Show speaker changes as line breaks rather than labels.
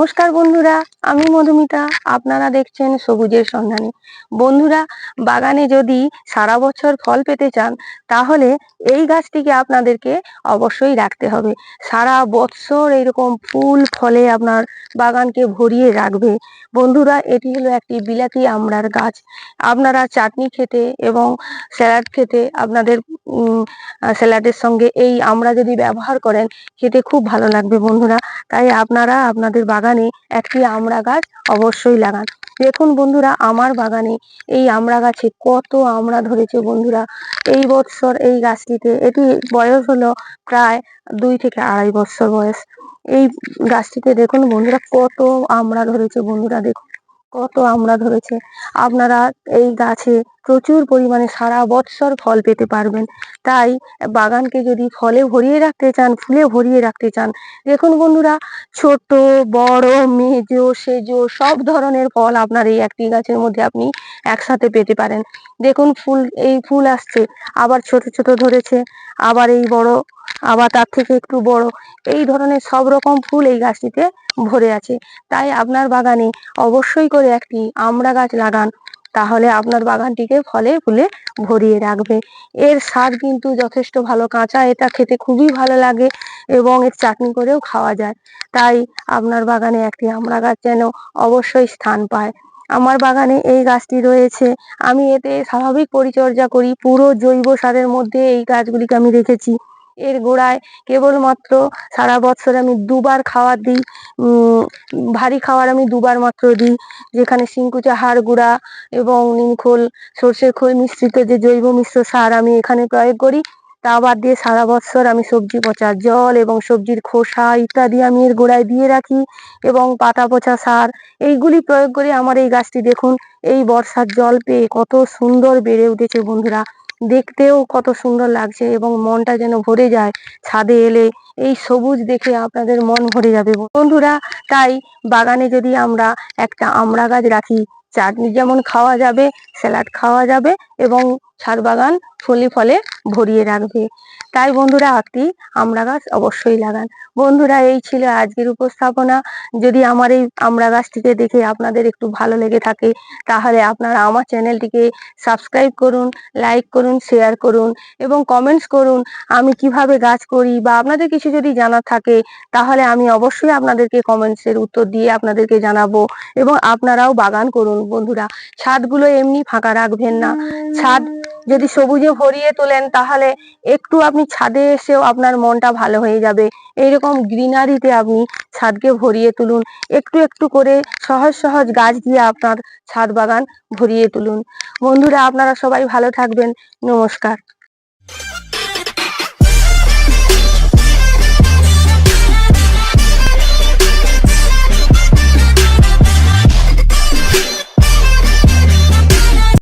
নমস্কার বন্ধুরা, আমি মধুমিতা, আপনারা দেখছেন সবুজের সন্ধানে। বন্ধুরা, বাগানে যদি সারা বছর ফল পেতে চান, তাহলে এই গাছটিকে আপনাদেরকে অবশ্যই রাখতে হবে। সারা বৎসর এইরকম ফুল ফলে আপনার বাগানকে ভরিয়ে রাখবে। বন্ধুরা, এটি হলো একটি বিলাতি আমড়ার গাছ। আপনারা চাটনি খেতে এবং স্যালাড খেতে আপনাদের স্যালাডের সঙ্গে এই আমড়া যদি ব্যবহার করেন, খেতে খুব ভালো লাগবে বন্ধুরা। তাই আপনারা আপনাদের বাগানে একটি আমড়া গাছ অবশ্যই লাগান। দেখুন বন্ধুরা, আমার বাগানে এই আমড়া গাছে কত আমড়া ধরেছে বন্ধুরা। এই বৎসর এই গাছটিতে, এটি বয়স হলো প্রায় দুই থেকে আড়াই বছর বয়স। এই গাছটিতে দেখুন বন্ধুরা কত আমড়া ধরেছে বন্ধুরা, দেখুন। কত আমড়া ধরেছে। আপনারা এই গাছে প্রচুর পরিমাণে সারা বৎসর ফল পেতে পারবেন। তাই বাগানকে যদি ফলে ভরিয়ে রাখতে চান, ফুলে ভরিয়ে রাখতে চান, দেখুন বন্ধুরা, ছোট, বড়, মেজো, সেজো, সব ধরনের ফল আপনার এই একটি গাছের মধ্যে আপনি একসাথে পেতে পারেন। দেখুন ফুল, এই ফুল আসছে, আবার ছোট ছোট ধরেছে, আবার এই বড় আবার তার থেকে একটু বড়। এই ধরনের সব রকম ফুল এই গাছটিতে ভরে আছে। তাই আপনার বাগানে অবশ্যই করে একটি আমড়া গাছ লাগান। তাহলে আপনার বাগানটিকে ফলে ফুলে ভরিয়ে রাখবে। এর স্বাদ কিন্তু যথেষ্ট ভালো। কাঁচা এটা খেতে খুবই ভালো লাগে এবং এর চাটনি করেও খাওয়া যায়। তাই আপনার বাগানে একটি আমড়া গাছ যেন অবশ্যই স্থান পায়। আমার বাগানে এই গাছটি রয়েছে। আমি এতে স্বাভাবিক পরিচর্যা করি। পুরো জৈব সারের মধ্যে এই গাছগুলিকে আমি রেখেছি। এর গোড়ায় কেবলমাত্র সারা বছর আমি দুবার খাবার দিই ভারী খাবার আমি দুবার মাত্র দিই, যেখানে শিংকুচা হাড় গুঁড়া এবং নিমখোল, সর্ষের খোল মিশ্রিত যে জৈব মিশ্র সার আমি এখানে প্রয়োগ করি, তা বাদ দিয়ে সারা বছর আমি সবজি পচা জল এবং সবজির খোসা ইত্যাদি আমি এর গোড়ায় দিয়ে রাখি এবং পাতা পচা সার এইগুলি প্রয়োগ করে। আমার এই গাছটি দেখুন, এই বর্ষার জল পেয়ে কত সুন্দর বেড়ে উঠেছে বন্ধুরা। দেখতেও কত সুন্দর লাগছে এবং মনটা যেন ভরে যায় ছাদে এলে। এই সবুজ দেখে আপনাদের মন ভরে যাবে। বন্ধুরা, তাই বাগানে যদি আমরা একটা আমড়া গাছ রাখি, চাটনি যেমন খাওয়া যাবে, স্যালাড খাওয়া যাবে এবং ছাদ বাগান ফলে ফলে ভরিয়ে রাখবে। তাই বন্ধুরা আপনি আমড়া গাছ অবশ্যই লাগান। বন্ধুরা, এই ছিল আজকের উপস্থাপনা। যদি আমার এই আমড়া গাছটিকে দেখে আপনাদের একটু ভালো লেগে থাকে, তাহলে আপনারা আমার চ্যানেলটিকে সাবস্ক্রাইব করুন, লাইক করুন, শেয়ার করুন এবং কমেন্টস করুন, আমি কীভাবে গাছ করি বা আপনাদের কিছু যদি জানার থাকে, তাহলে আমি অবশ্যই আপনাদেরকে কমেন্টসের উত্তর দিয়ে আপনাদেরকে জানাব এবং আপনারাও বাগান করুন। বন্ধুরা, ছাদগুলো এমনি ফাঁকা রাখবেন না। ছাদ যদি সবুজে ভরিয়ে তোলেন, তাহলে একটু আপনি ছাদে এসেও আপনার মনটা ভালো হয়ে যাবে। এইরকম গ্রিনারিতে আপনি ছাদকে ভরিয়ে তুলুন। একটু একটু করে সহজ সহজ গাছ দিয়ে আপনার ছাদ বাগান ভরিয়ে তুলুন। বন্ধুরা, আপনারা সবাই ভালো থাকবেন। নমস্কার।